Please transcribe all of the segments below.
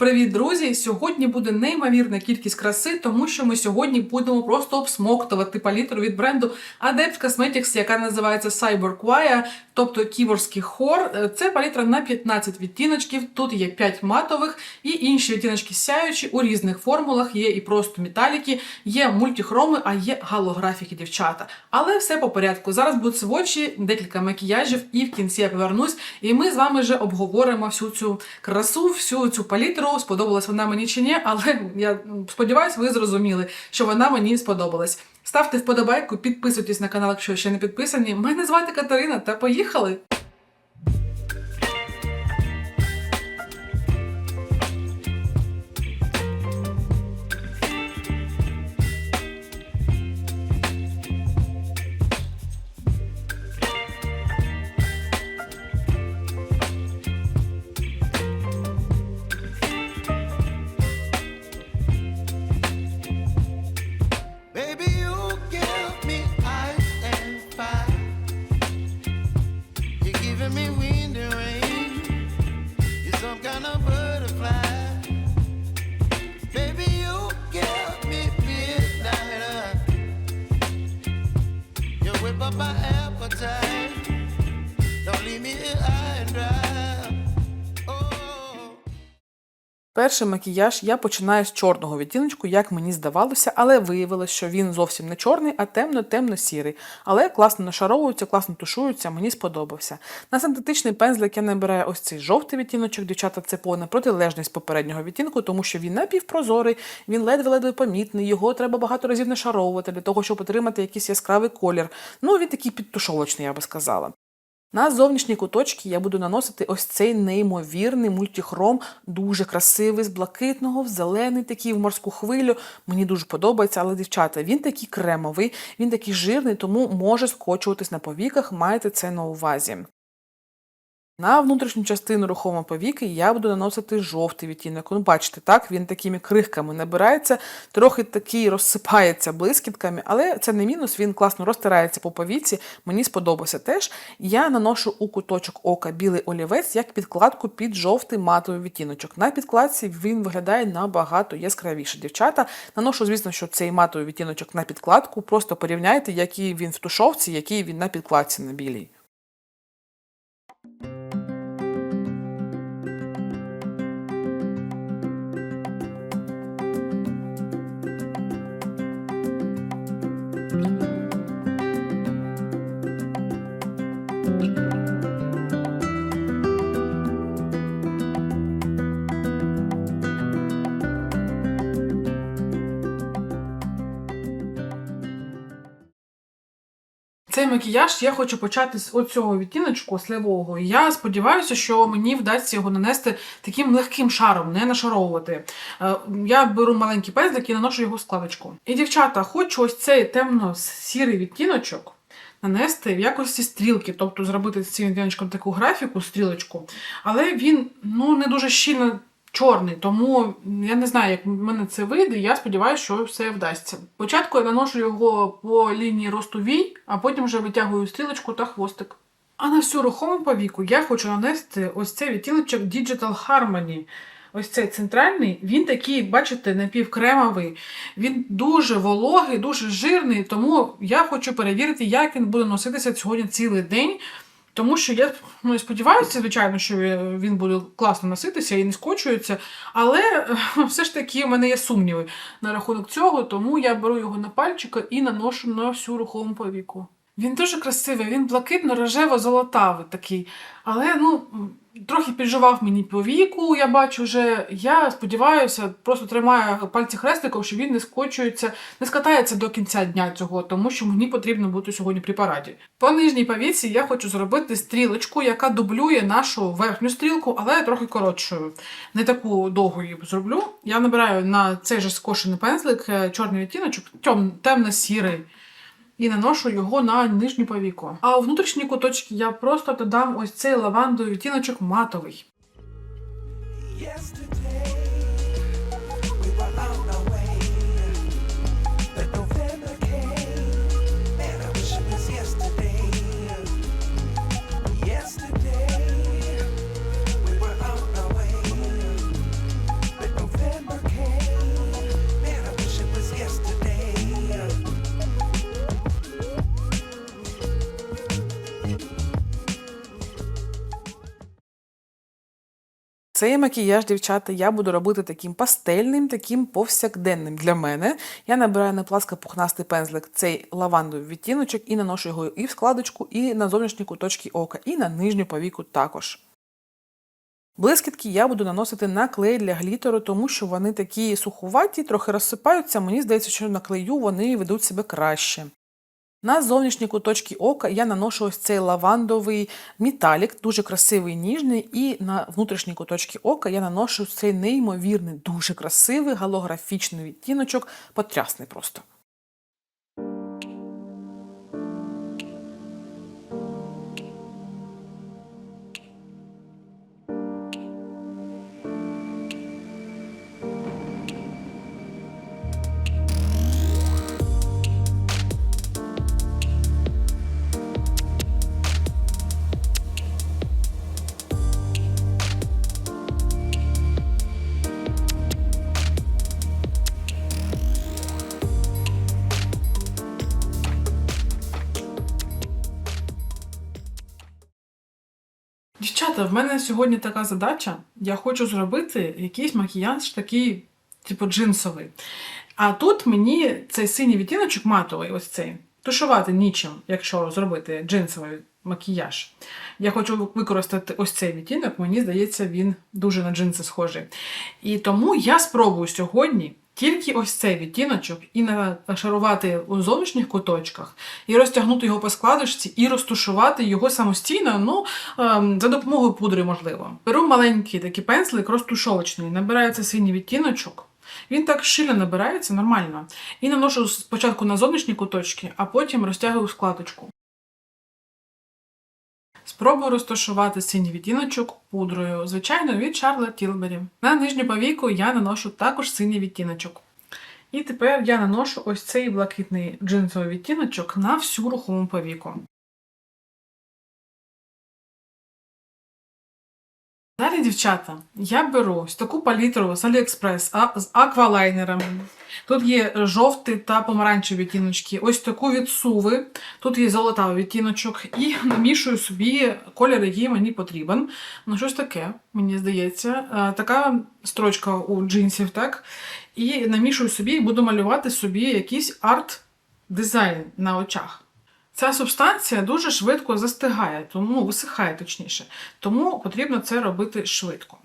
Привіт, друзі! Сьогодні буде неймовірна кількість краси, тому що ми сьогодні будемо просто обсмоктувати палітру від бренду Adept Cosmetics, яка називається Cyber Quia, тобто кіборський хор. Е, Це палітра на 15 відтіночків. Тут є 5 матових і інші відтіночки сяючі у різних формулах. Є і просто металіки, є мультихроми, а є галографіки, дівчата. Але все по порядку. Зараз будуть свочі, декілька макіяжів, і в кінці я повернусь. І ми з вами вже обговоримо всю цю красу, всю цю палітру. Сподобалась вона мені чи ні, але я сподіваюся, ви зрозуміли, що вона мені сподобалась. Ставте вподобайку, підписуйтесь на канал, якщо ще не підписані. Мене звати Катерина, та поїхали! Перший макіяж я починаю з чорного відтіночку, як мені здавалося, але виявилось, що він зовсім не чорний, а темно-темно-сірий. Але класно нашаровується, класно тушується, мені сподобався. На синтетичний пензлик я набираю ось цей жовтий відтіночок. Дівчата, це повна протилежність попереднього відтінку, тому що він напівпрозорий, він ледве-ледве помітний, його треба багато разів нашаровувати для того, щоб отримати якийсь яскравий колір. Ну, він такий підтушовочний, я би сказала. На зовнішні куточки я буду наносити ось цей неймовірний мультихром, дуже красивий, з блакитного, в зелений, такий в морську хвилю. Мені дуже подобається, але дівчата, він такий кремовий, він такий жирний, тому може скочуватись на повіках, майте це на увазі. На внутрішню частину рухомої повіки я буду наносити жовтий відтінок. Ну, бачите, так, він такими крихками набирається, трохи такий розсипається блискітками, але це не мінус, він класно розтирається по повіці, мені сподобався теж. Я наношу у куточок ока білий олівець як підкладку під жовтий матовий відтіночок. На підкладці він виглядає набагато яскравіше. Дівчата, наношу, звісно, що цей матовий відтіночок на підкладку, просто порівняйте, який він в тушовці, який він на підкладці на білій. Цей макіяж я хочу почати з оцього відтіночку сливового. Я сподіваюся, що мені вдасться його нанести таким легким шаром, не нашаровувати. Е, Я беру маленький пензлик і наношу його складочку. І, дівчата, хочу ось цей темно-сірий відтіночок нанести в якості стрілки, тобто зробити з цим відтіночком таку графіку, стрілочку, але він ну, не дуже щільно чорний, тому я не знаю, як в мене це вийде. Я сподіваюся, що все вдасться. Спочатку я наношу його по лінії росту вій, а потім вже витягую стрілочку та хвостик. А на всю рухому повіку я хочу нанести ось цей відтіночок Digital Harmony. Ось цей центральний, він такий, бачите, напівкремовий. Він дуже вологий, дуже жирний, тому я хочу перевірити, як він буде носитися сьогодні цілий день. Тому що я ну, сподіваюся, звичайно, що він буде класно носитися і не скочується. Але е, все ж таки в мене є сумніви на рахунок цього, тому я беру його на пальчика і наношу на всю рухому повіку. Він дуже красивий, він блакитно-рожево-золотавий такий. Але ну, трохи підживав мені повіку, я бачу вже. Я сподіваюся, просто тримаю пальці хрестиком, що він не скочується, не скатається до кінця дня цього, тому що мені потрібно бути сьогодні при параді. По нижній повіці я хочу зробити стрілочку, яка дублює нашу верхню стрілку, але трохи коротшою. Не таку довгу її зроблю. Я набираю на цей же скошений пензлик е, чорний відтіночок, темно-сірий. І наношу його на нижню повіку. А у внутрішні куточки я просто додам ось цей лавандовий відтіночок матовий. Цей макіяж, дівчата, я буду робити таким пастельним, таким повсякденним для мене. Я набираю на пласкопухнастий пензлик цей лавандовий відтіночок і наношу його і в складочку, і на зовнішні куточки ока, і на нижню повіку також. Блискітки я буду наносити на клей для глітеру, тому що вони такі сухуваті, трохи розсипаються. Мені здається, що на клею вони ведуть себе краще. На зовнішні куточки ока я наношу ось цей лавандовий металік, дуже красивий ніжний, і на внутрішні куточки ока я наношу цей неймовірний, дуже красивий голографічний відтіночок, потрясний просто. Дівчата, в мене сьогодні така задача. Я хочу зробити якийсь макіяж такий, типу, джинсовий. А тут мені цей синій відтіночок матовий, ось цей, тушувати нічим, якщо зробити джинсовий макіяж. Я хочу використати ось цей відтінок, мені здається, він дуже на джинси схожий. І тому я спробую сьогодні тільки ось цей відтіночок і нашарувати у зовнішніх куточках, і розтягнути його по складочці, і розтушувати його самостійно, ну, ем, за допомогою пудри, можливо. Беру маленький такий пензлик розтушовочний, набираю цей синій відтіночок. Він так щільно набирається нормально. І наношу спочатку на зовнішні куточки, а потім розтягую складочку. Спробую розташувати синій відтіночок пудрою, звичайно, від Charlotte Tilbury. На нижню повіку я наношу також синій відтіночок. І тепер я наношу ось цей блакитний джинсовий відтіночок на всю рухому повіку. Далі, дівчата, я беру ось таку палітру з AliExpress а, з аквалайнерами. Тут є жовтий та помаранчеві відтіночки. Ось таку від суви. Тут є золотавий відтіночок. І намішую собі колір, який мені потрібен. Ну, щось таке, мені здається. Е, Така строчка у джинсів, так? І намішую собі і буду малювати собі якийсь арт-дизайн на очах. Ця субстанція дуже швидко застигає, тому висихає точніше. Тому потрібно це робити швидко.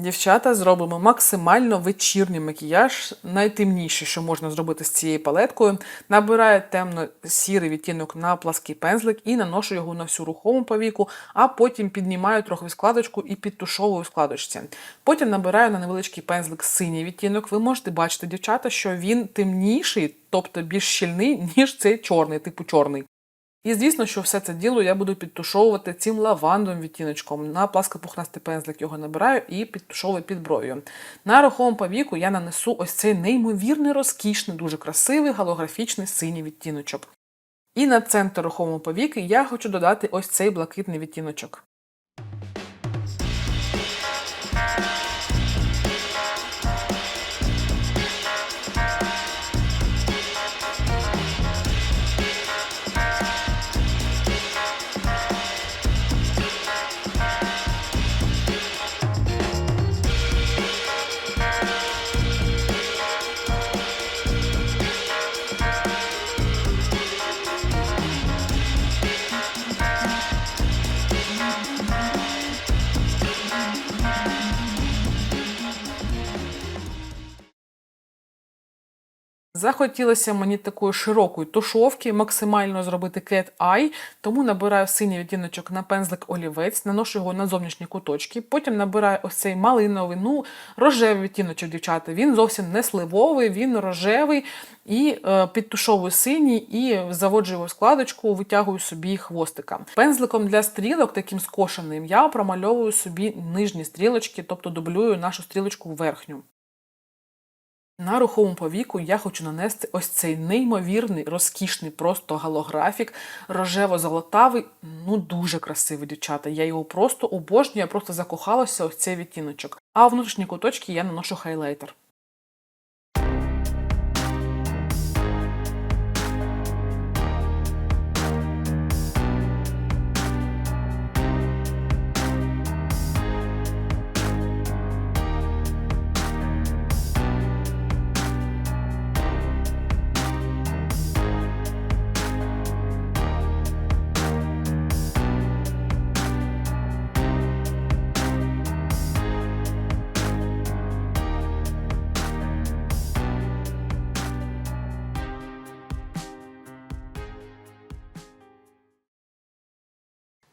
Дівчата, зробимо максимально вечірній макіяж, найтемніший, що можна зробити з цією палеткою. Набираю темно-сірий відтінок на плаский пензлик і наношу його на всю рухому повіку, а потім піднімаю трохи складочку і підтушовую в складочці. Потім набираю на невеличкий пензлик синій відтінок. Ви можете бачити, дівчата, що він темніший, тобто більш щільний, ніж цей чорний, типу чорний. І звісно, що все це діло я буду підтушовувати цим лавандовим відтіночком. На пласкопухнастий пензлик його набираю і підтушовую під бров'ю. На руховому повіку я нанесу ось цей неймовірний, розкішний, дуже красивий голографічний синій відтіночок. І на центр руховому повіки я хочу додати ось цей блакитний відтіночок. Захотілося мені такої широкої тушовки, максимально зробити cat eye, тому набираю синій відтіночок на пензлик олівець, наношу його на зовнішні куточки, потім набираю ось цей малиновий, ну, рожевий відтіночок, дівчата. Він зовсім не сливовий, він рожевий. І е, підтушовую синій і заводжу його в складочку, витягую собі хвостика. Пензликом для стрілок, таким скошеним, я промальовую собі нижні стрілочки, тобто дублюю нашу стрілочку верхню. На рухому повіку я хочу нанести ось цей неймовірний, розкішний, просто галографік, рожево-золотавий, ну дуже красивий, дівчата. Я його просто обожнюю, я просто закохалася ось цей відтіночок. А у внутрішні куточки я наношу хайлайтер.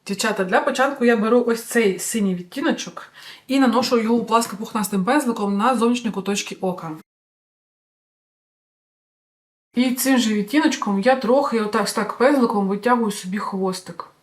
Дівчата, для початку я беру ось цей синій відтіночок і наношу його пласкопухнастим пензликом на зовнішні куточки ока. І цим же відтіночком я трохи отак так пензликом витягую собі хвостик.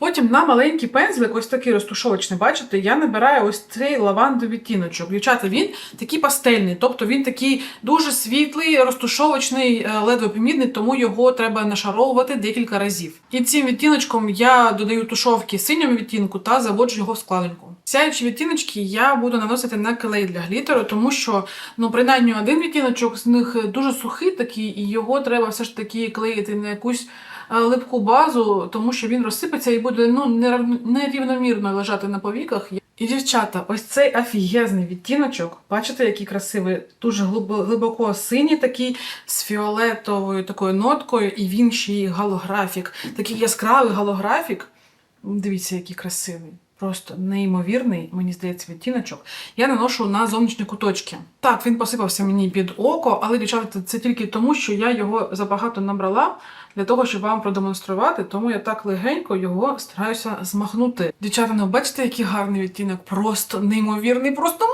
Потім на маленький пензлик, ось такий розтушовочний, бачите, я набираю ось цей лавандовий відтіночок. Дівчата, він такий пастельний, тобто він такий дуже світлий, розтушовочний, е, ледве помітний, тому його треба нашаровувати декілька разів. І цим відтіночком я додаю тушовки синьому відтінку та заводжу його в складинку. Сяючі відтіночки я буду наносити на клей для глітеру, тому що ну принаймні один відтіночок з них дуже сухий такий, і його треба все ж таки клеїти на якусь липку базу, тому що він розсипеться і буде ну нерівномірно лежати на повіках. І дівчата, ось цей офігезний відтіночок, бачите, який красивий, дуже глибоко синій такий з фіолетовою такою ноткою, і він ще й галографік. Такий яскравий галографік. Дивіться, який красивий. Просто неймовірний, мені здається, відтіночок. Я наношу на зовнішні куточки. Так, він посипався мені під око, але дівчата, це тільки тому, що я його забагато набрала для того, щоб вам продемонструвати, тому я так легенько його стараюся змахнути. Дівчата, ну бачите, який гарний відтінок, просто неймовірний, просто.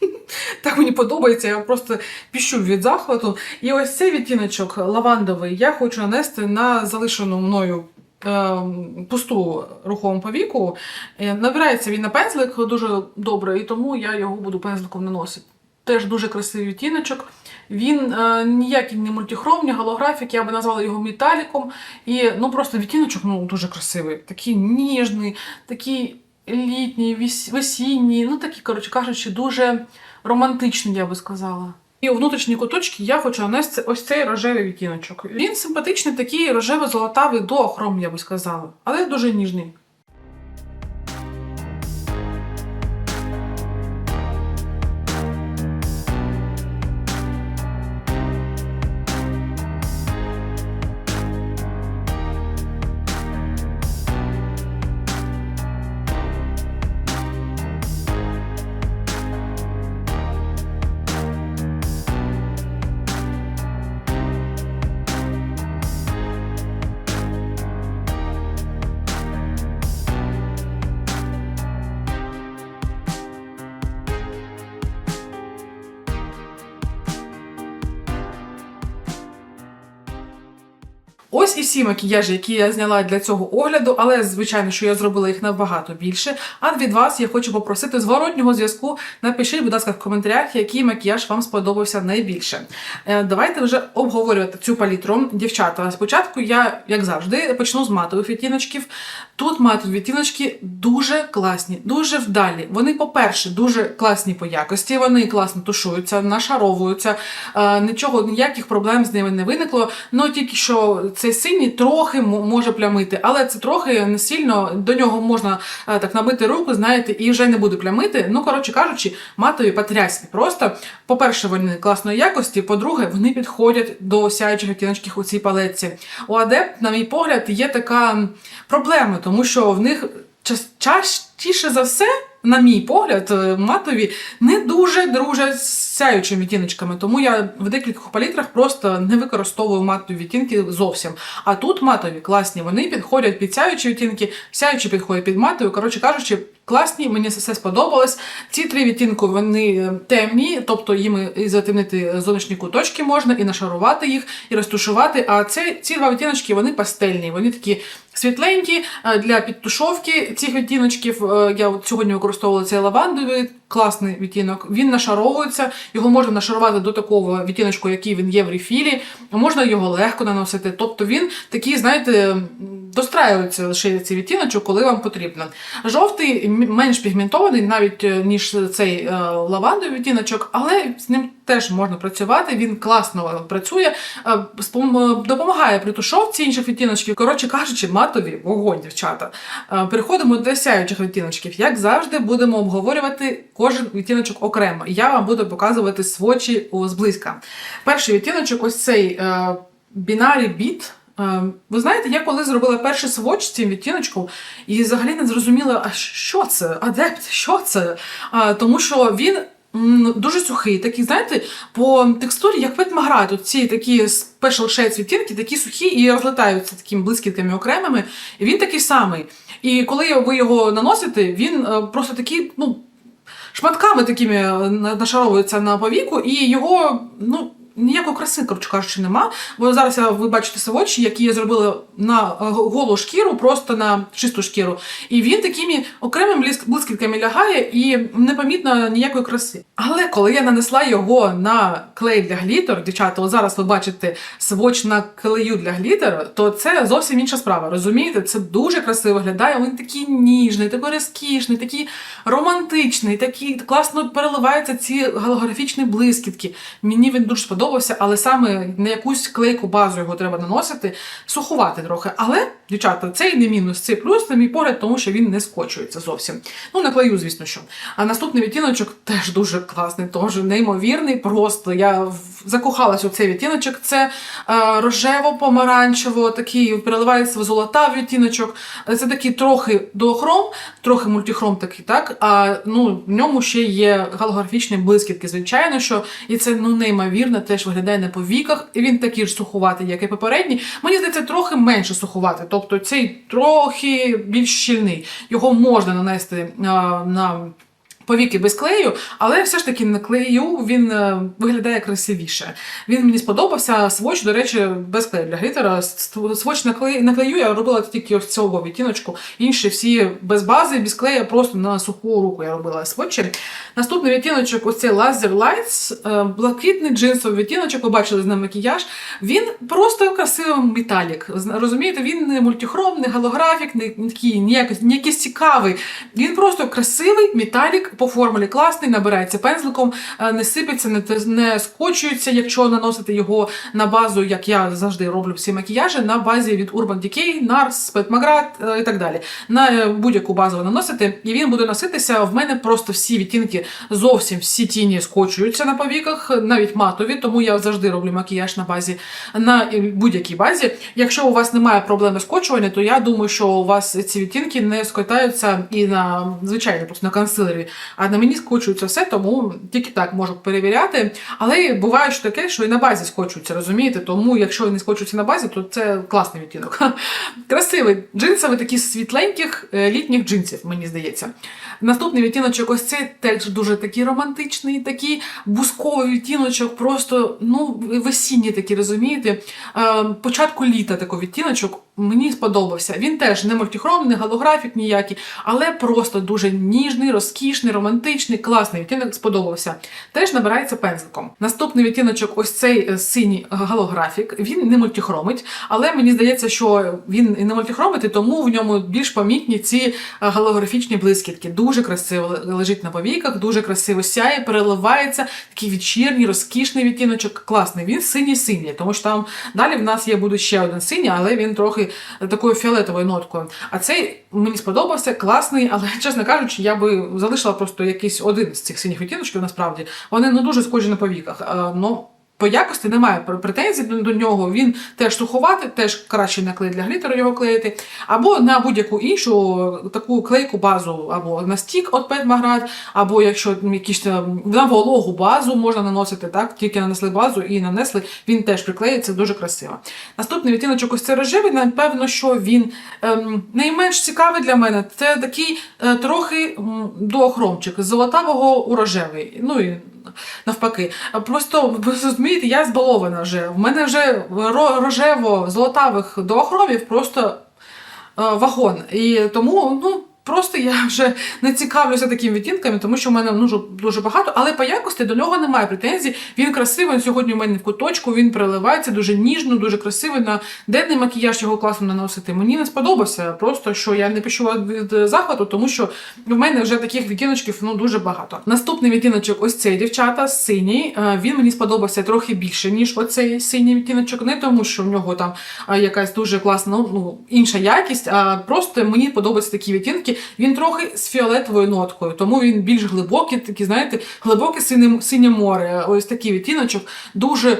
Так мені подобається, я просто піщу від захвату. І ось цей відтіночок лавандовий я хочу нанести на залишену мною пусту рухому повіку. Е, Набирається він на пензлик дуже добре, і тому я його буду пензликом наносити. Теж дуже красивий відтіночок. Він е, ніякий не мультихром, не голографік, я би назвала його металіком. І ну просто відтіночок ну, дуже красивий. Такий ніжний, такий літній, весінній, ну такий, коротше кажучи, дуже романтичний, я би сказала. І у внутрішні куточки я хочу нанести ось цей рожевий відтіночок. Він симпатичний, такий рожево-золотавий до хром, я би сказала, але дуже ніжний. І всі макіяжі, які я зняла для цього огляду, але звичайно, що я зробила їх набагато більше. А від вас я хочу попросити зворотнього зв'язку. Напишіть, будь ласка, в коментарях, який макіяж вам сподобався найбільше. Е, Давайте вже обговорювати цю палітру. Дівчата, спочатку я, як завжди, почну з матових відтіночків. Тут матові відтіночки дуже класні, дуже вдалі. Вони, по-перше, дуже класні по якості, вони класно тушуються, нашаровуються. Е, Нічого, ніяких проблем з ними не виникло. Ну тільки що цей синій трохи може плямити, але це трохи не сильно. До нього можна е, так набити руку, знаєте, і вже не буде плямити. Ну, коротше кажучи, матові потрясні. Просто, по-перше, вони класної якості, по-друге, вони підходять до сяючих відтіночків у цій палетці. У Адепт, на мій погляд, є така проблема, тому що в них час- частіше за все. На мій погляд, е, матові не дуже дружать з сяючими відтіночками, тому я в декількох палітрах просто не використовую матові відтінки зовсім. А тут матові класні, вони підходять під сяючі відтінки, сяючі підходять під матові. Коротше кажучи, класні, мені все сподобалось. Ці три відтінки вони е, темні, тобто їм і затемнити зовнішні куточки можна, і нашарувати їх, і розтушувати. А це, ці два відтіночки вони пастельні, вони такі світленькі е, для підтушовки цих відтіночків. е, Я от сьогодні використовувала цей лавандовий Класний відтінок, він нашаровується, його можна нашарувати до такого відтіночку, який він є в рефілі, можна його легко наносити. Тобто він такий, знаєте, достраюється лише цей відтіночок, коли вам потрібно. Жовтий менш пігментований, навіть е, ніж цей е, лавандовий відтіночок, але з ним теж можна працювати. Він класно працює, е, спом- допомагає при тушовці інших відтіночків. Коротше кажучи, матові вогонь, дівчата. Е, Переходимо до сяючих відтіночків. Як завжди, будемо обговорювати кожен відтіночок окремо. Я вам буду показувати свочі зблизька. Перший відтіночок, ось цей е, Beat. Е, Ви знаєте, я коли зробила перший сводч з цим відтіночком, і взагалі не зрозуміла, а що це? Адепт, що це? Тому що він. Дуже сухий, такий, знаєте, по текстурі, як Ветмаград, от ці такі special shades відтінки, такі сухі і розлітаються такими блискітками окремими. І він такий самий. І коли ви його наносите, він е, просто такий, ну, шматками такими е, нашаровується на повіку, і його, ну. Ніякої краси, коротше кажучи, нема. Бо зараз ви бачите свочі, які я зробила на е, голу шкіру, просто на чисту шкіру. І він такими окремими блискітками лягає і непомітно ніякої краси. Але коли я нанесла його на клей для глітер, дівчата, зараз ви бачите своч на клею для глітера, то це зовсім інша справа. Розумієте, це дуже красиво виглядає. Він такий ніжний, такий розкішний, такий романтичний, такий класно переливаються ці голографічні блискітки. Мені він дуже сподобався, але саме на якусь клейку базу його треба наносити, сухувати трохи. Але, дівчата, це і не мінус, це плюс, на мій погляд, тому що він не скочується зовсім. Ну, на клею, звісно, що. А наступний відтіночок теж дуже класний, теж неймовірний. Просто я закохалась у цей відтіночок. Це е, рожево-помаранчево, такий переливається в золотавий відтіночок. Це такий трохи доохром, трохи мультихром такий, так? А ну, в ньому ще є голографічні блискітки, звичайно, що і це ну неймовірно, теж виглядає на повіках. Він такий ж сухуватий, як і попередній. Мені здається, трохи менше сухувати. тобто цей трохи більш щільний. Його можна нанести а, на. Повіки без клею, але все ж таки на клею він е, виглядає красивіше. Він мені сподобався. Своч, до речі, без клею для глітера. Своч на клею, на клею я робила тільки ось цього відтіночку. Інші всі без бази, без клею, просто на суху руку я робила свочі. Наступний відтіночок, ось цей Laser Lights, е, блакитний джинсовий відтіночок, ви бачили з ним макіяж. Він просто красивий металік. Розумієте, він не мультихром, не голографік, не такий ніякось, не якийсь цікавий. Він просто красивий металік по формулі класний, набирається пензликом, е, не сипеться, не, не скочується, якщо наносити його на базу, як я завжди роблю всі макіяжі, на базі від Urban Decay, Nars, Pet Magrat е, і так далі. На е, будь-яку базу ви наносите, і він буде носитися. В мене просто всі відтінки, зовсім всі тіні скочуються на повіках, навіть матові, тому я завжди роблю макіяж на базі на будь-якій базі. Якщо у вас немає проблеми скочування, то я думаю, що у вас ці відтінки не скотаються і на звичайно, просто на консилері. А на мені скочується все, тому тільки так можу перевіряти. Але буває що таке, що і на базі скочуються, розумієте? Тому якщо не скочуються на базі, то це класний відтінок. Красивий джинсовий, такий з світленьких е, літніх джинсів, мені здається. Наступний відтіночок, ось цей теж дуже такий романтичний, такий бусковий відтіночок, просто ну, весінній такий, розумієте? Е, початку літа такий відтіночок. Мені сподобався. Він теж не мультихром, не голографік ніякий, але просто дуже ніжний, розкішний, романтичний, класний відтінок сподобався. Теж набирається пензликом. Наступний відтіночок, ось цей е, синій голографік. Він не мультихромить, але мені здається, що він не мультихромить, і тому в ньому більш помітні ці е, голографічні блискітки. Дуже красиво лежить на повіках, дуже красиво сяє, переливається. Такий вечірній, розкішний відтіночок. Класний. Він синій-синій, тому що там далі в нас є буде ще один синій, але він трохи такою фіолетовою ноткою. А цей мені сподобався, класний, але, чесно кажучи, я би залишила просто якийсь один з цих синіх відтіночків, насправді. Вони ну дуже схожі на повіках. Ну, по якості немає претензій до нього. Він теж суховатий, теж краще на клей для глітеру його клеїти, або на будь-яку іншу таку клейку базу, або на стік от Magrat, або якщо якісь на вологу базу можна наносити, так тільки нанесли базу і нанесли, він теж приклеїться дуже красиво. Наступний відтіночок ось це рожевий, напевно, що він ем, найменш цікавий для мене. Це такий е, трохи м, доохромчик, з золотавого у рожевий. Ну і навпаки. Просто розумієте, я збалована вже. В мене вже рожево-золотавих доохромів просто е, вагон. І тому, ну. Просто я вже не цікавлюся такими відтінками, тому що в мене ну, дуже багато, але по якості до нього немає претензій. Він красивий. він Сьогодні у мене в куточку, він переливається дуже ніжно, дуже красивий. На денний макіяж його класно наносити. Мені не сподобався. Просто що я не пишу від захвату, тому що в мене вже таких відтіночків ну дуже багато. Наступний відтіночок, ось цей дівчата, синій. Е, Він мені сподобався трохи більше, ніж оцей синій відтіночок. Не тому, що в нього там якась дуже класна, ну інша якість, а просто мені подобаються такі відтінки. Він трохи з фіолетовою ноткою, тому він більш глибокий, такі, знаєте, глибоке синє, синє море. Ось такий відтіночок. Дуже.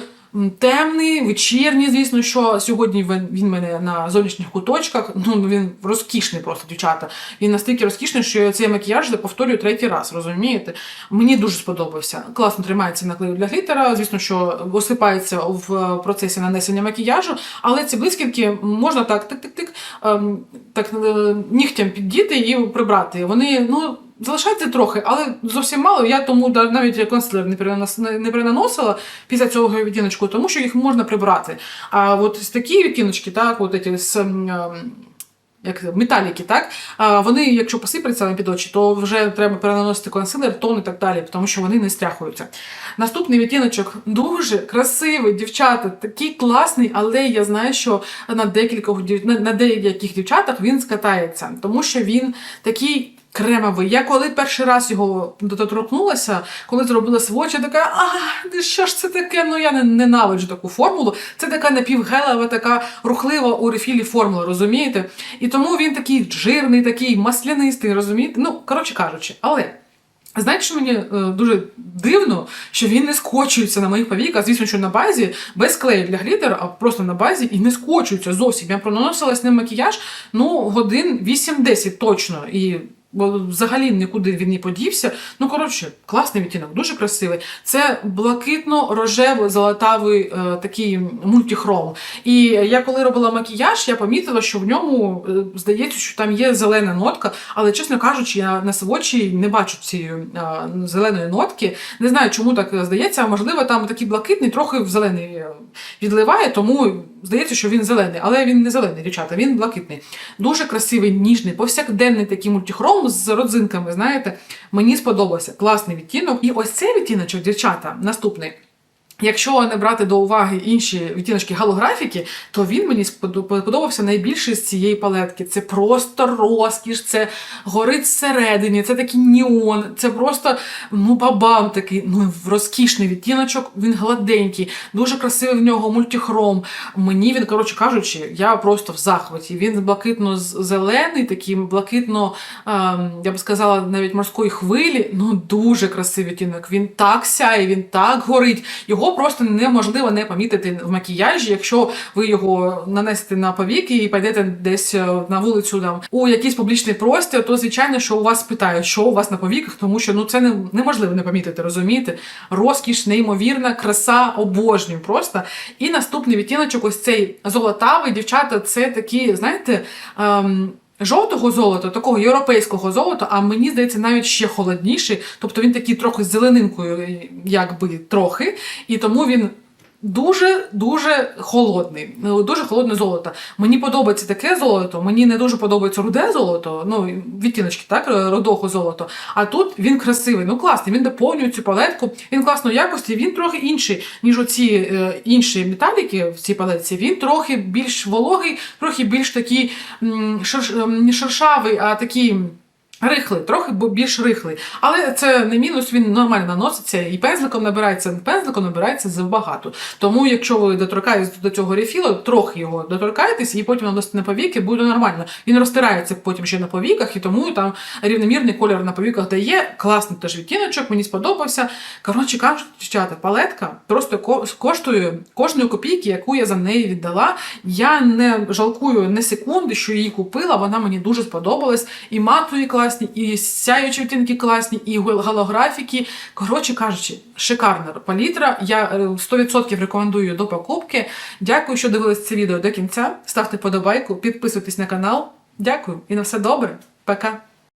Темний, вечірній, звісно, що сьогодні він, він мене на зовнішніх куточках. Ну він розкішний просто, дівчата. Він настільки розкішний, що я цей макіяж повторюю третій раз, розумієте? Мені дуже сподобався. Класно тримається наклею для глітера. Звісно, що осипається в процесі нанесення макіяжу, але ці блискітки можна так тик-тик-тик, ем, так е, нігтям піддіти і прибрати. Вони, ну. Залишається трохи, але зовсім мало. Я тому навіть консилер не перенаносила після цього відтіночку, тому що їх можна прибрати. А от такі відтіночки, так, от ці з ем, як металіки, так, вони, якщо посипляться вам під очі, то вже треба перенаносити консилер, тон і так далі, тому що вони не стряхуються. Наступний відтіночок дуже красивий, дівчата, такий класний, але я знаю, що на декількох на, на деяких дівчатах він скатається, тому що він такий. Кремовий. Я коли перший раз його доторкнулася, коли зробила свочі, я така, а що ж це таке? Ну я не ненавиджу таку формулу. Це така напівгелева, така рухлива у рефілі формула, розумієте? І тому він такий жирний, такий маслянистий, розумієте? Ну, коротше кажучи, але. Знаєте, що мені е, дуже дивно, що він не скочується на моїх повіках. Звісно, що на базі без клею для глітеру, а просто на базі і не скочується зовсім. Я проносила з ним макіяж ну, годин 8-10 точно. І бо взагалі нікуди він не подівся. Ну, коротше, класний відтінок, дуже красивий. Це блакитно-рожево-золотавий е, такий мультихром. І я коли робила макіяж, я помітила, що в ньому е, здається, що там є зелена нотка, але чесно кажучи, я на свочі не бачу цієї е, зеленої нотки. Не знаю, чому так здається. Можливо, там такий блакитний, трохи в зелений е, відливає, тому здається, що він зелений, але він не зелений, дівчата, він блакитний. Дуже красивий, ніжний, повсякденний такий мультихром з родзинками. Знаєте, мені сподобався класний відтінок. І ось цей відтіночок, дівчата, наступний. Якщо не брати до уваги інші відтіночки галографіки, то він мені сподо- подобався найбільше з цієї палетки. Це просто розкіш, це горить всередині, це такий ніон, це просто ну бабам такий, ну розкішний відтіночок, він гладенький, дуже красивий в нього мультихром. Мені він, коротше кажучи, я просто в захваті. Він блакитно-зелений, такий блакитно, ем, я б сказала, навіть морської хвилі. Ну дуже красивий відтінок. Він так сяє, він так горить. Його просто неможливо не помітити в макіяжі, якщо ви його нанесете на повіки і підете десь е, на вулицю там у якийсь публічний простір, то звичайно, що у вас питають, що у вас на повіках, тому що ну це не, неможливо не помітити, розумієте? Розкіш, неймовірна, краса, обожнюю просто. І наступний відтіночок, ось цей золотавий, дівчата, це такі, знаєте. Ем, Жовтого золота, такого європейського золота, а мені здається, навіть ще холодніший. Тобто він такий трохи з зеленинкою, якби трохи, і тому він дуже дуже холодний. Ну, Дуже холодне золото. Мені подобається таке золото, мені не дуже подобається руде золото, ну відтіночки, так, рудого золото. А тут він красивий, ну класний, він доповнює цю палетку, він класної якості, він трохи інший, ніж оці е, інші металіки в цій палетці. Він трохи більш вологий, трохи більш такий не шершавий, а такий. Рихлий, трохи більш рихлий. Але це не мінус, він нормально наноситься і пензликом набирається, пензликом набирається забагато. Тому, якщо ви доторкаєтесь до цього рефілу, трохи його доторкаєтесь і потім наносите на повіки, буде нормально. Він розтирається потім ще на повіках, і тому там рівномірний кольор на повіках дає. Класний теж відтіночок, мені сподобався. Коротше кажучи, дівчата, палетка просто коштує кожної копійки, яку я за неї віддала. Я не жалкую не секунди, що її купила. Вона мені дуже сподобалась. І матові класні, і сяючі відтінки класні, і голографіки. Коротше кажучи, шикарна палітра. Я е, 100% рекомендую до покупки. Дякую, що дивились це відео до кінця. Ставте подобайку, підписуйтесь на канал. Дякую і на все добре. Пока.